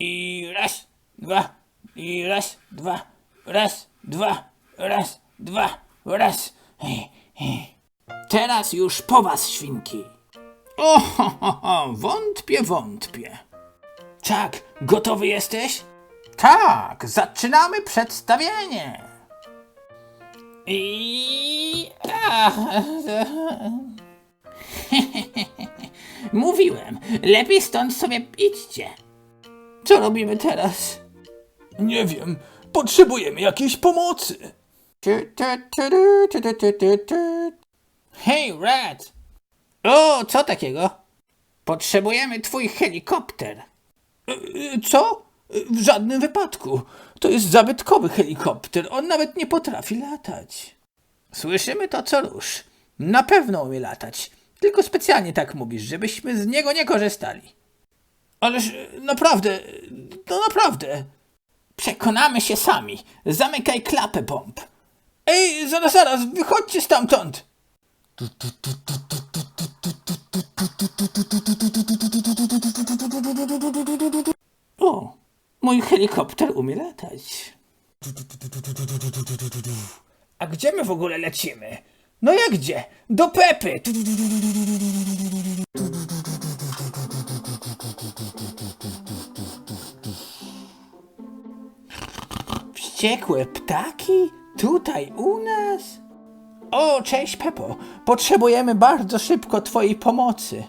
I raz, dwa, i raz, dwa, raz, dwa, raz, dwa, raz. Teraz już po was, świnki. O, ho, ho, ho, wątpię, wątpię. Czak, gotowy jesteś? Tak, zaczynamy przedstawienie. I... Ach, Mówiłem, lepiej stąd sobie idźcie. Co robimy teraz? Nie wiem, potrzebujemy jakiejś pomocy. Hej, Red! O, co takiego? Potrzebujemy twój helikopter. Y, Co? W żadnym wypadku. To jest zabytkowy helikopter. On nawet nie potrafi latać. Słyszymy to co rusz. Na pewno umie latać. Tylko specjalnie tak mówisz, żebyśmy z niego nie korzystali. Ależ y, naprawdę, no naprawdę. Przekonamy się sami. Zamykaj klapę bomb. Ej, zaraz, zaraz, wychodźcie stamtąd. O, mój helikopter umie latać. A gdzie my w ogóle lecimy? No jak gdzie? Do Pepy! Wściekłe ptaki? Tutaj u nas? O, cześć Pepo. Potrzebujemy bardzo szybko twojej pomocy.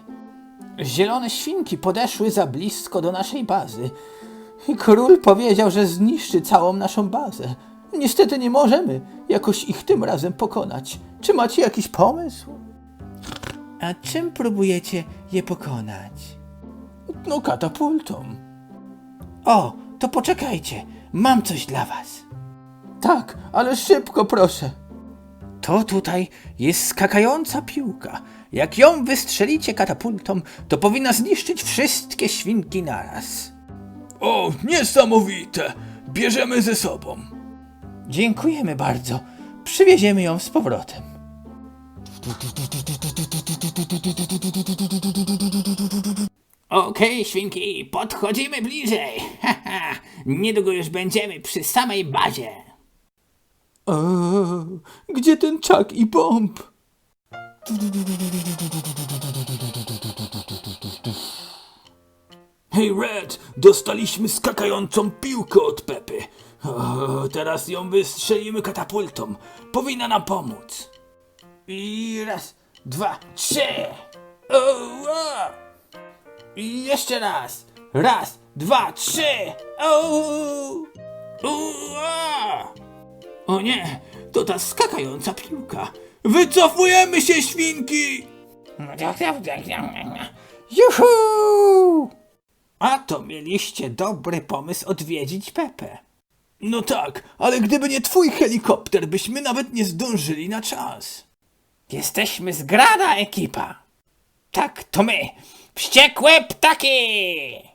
Zielone świnki podeszły za blisko do naszej bazy. Król powiedział, że zniszczy całą naszą bazę. Niestety nie możemy jakoś ich tym razem pokonać. Czy macie jakiś pomysł? A czym próbujecie je pokonać? No katapultą. O, to poczekajcie, mam coś dla was. Tak, ale szybko proszę. To tutaj jest skakająca piłka. Jak ją wystrzelicie katapultą, to powinna zniszczyć wszystkie świnki naraz. O, niesamowite. Bierzemy ze sobą. Dziękujemy bardzo. Przywieziemy ją z powrotem. Okej, świnki, podchodzimy bliżej. Haha, niedługo już będziemy przy samej bazie. Eee, gdzie ten czak i bomb? Hej Red, dostaliśmy skakającą piłkę od Pepy. O, teraz ją wystrzelimy katapultą. Powinna nam pomóc. I raz, dwa, trzy. O, o. I jeszcze raz. Raz, dwa, trzy. O, nie, to ta skakająca piłka. Wycofujemy się, świnki! Juhu! A to mieliście dobry pomysł odwiedzić Pepę. No tak, ale gdyby nie twój helikopter, byśmy nawet nie zdążyli na czas. Jesteśmy zgrana ekipa. Tak, to my. Wściekłe ptaki!